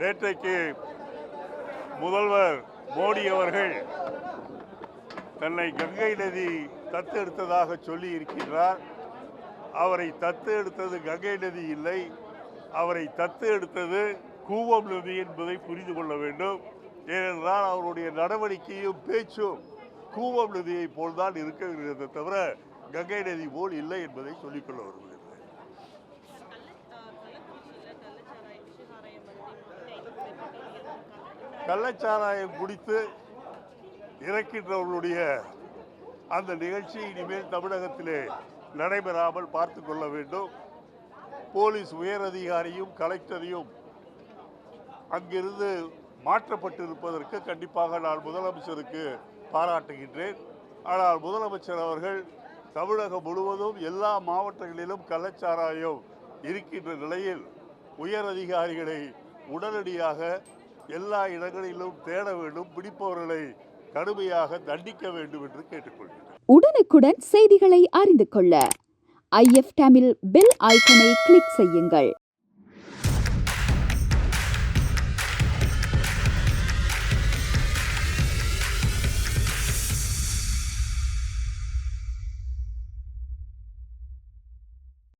நேற்றைக்கு முதல்வர் மோடி அவர்கள் தன்னை கங்கை நதி தத்து எடுத்ததாக சொல்லி இருக்கின்றார். அவரை தத்து எடுத்தது கங்கை நதி இல்லை. அவரை தத்து எடுத்தது கூவம் நதி என்பதை புரிந்து கொள்ள வேண்டும். ஏனென்றால் அவருடைய நடவடிக்கையும் பேச்சும் கூவம் நதியைப் போல்தான் இருக்கிறது தவிர கங்கை நதி போல் இல்லை என்பதை சொல்லிக்கொள்ள வருகிறது கள்ளச்சாராயம் குடித்து இறக்கின்றவர்களுடைய அந்த நிகழ்ச்சி இனிமேல் தமிழகத்திலே நடைபெறாமல் பார்த்து கொள்ள வேண்டும். போலீஸ் உயரதிகாரியும் கலெக்டரையும் அங்கிருந்து மாற்றப்பட்டிருப்பதற்கு கண்டிப்பாக நான் முதலமைச்சருக்கு பாராட்டுகின்றேன். ஆனால் முதலமைச்சர் அவர்கள் தமிழகம் முழுவதும் எல்லா மாவட்டங்களிலும் கள்ளச்சாராயம் இருக்கின்ற நிலையில் உயர் அதிகாரிகளை உடனடியாக எல்லா இடங்களிலும் தேட வேண்டும் பிடிப்பவர்களை கடுமையாக தண்டிக்க வேண்டும் என்று கேட்டுக்கொள்கிறேன். உடனுக்குடன் செய்திகளை அறிந்து கொள்ள ஐஎஃப் டேமில் பெல் ஐக்கனை கிளிக் செய்யுங்கள்.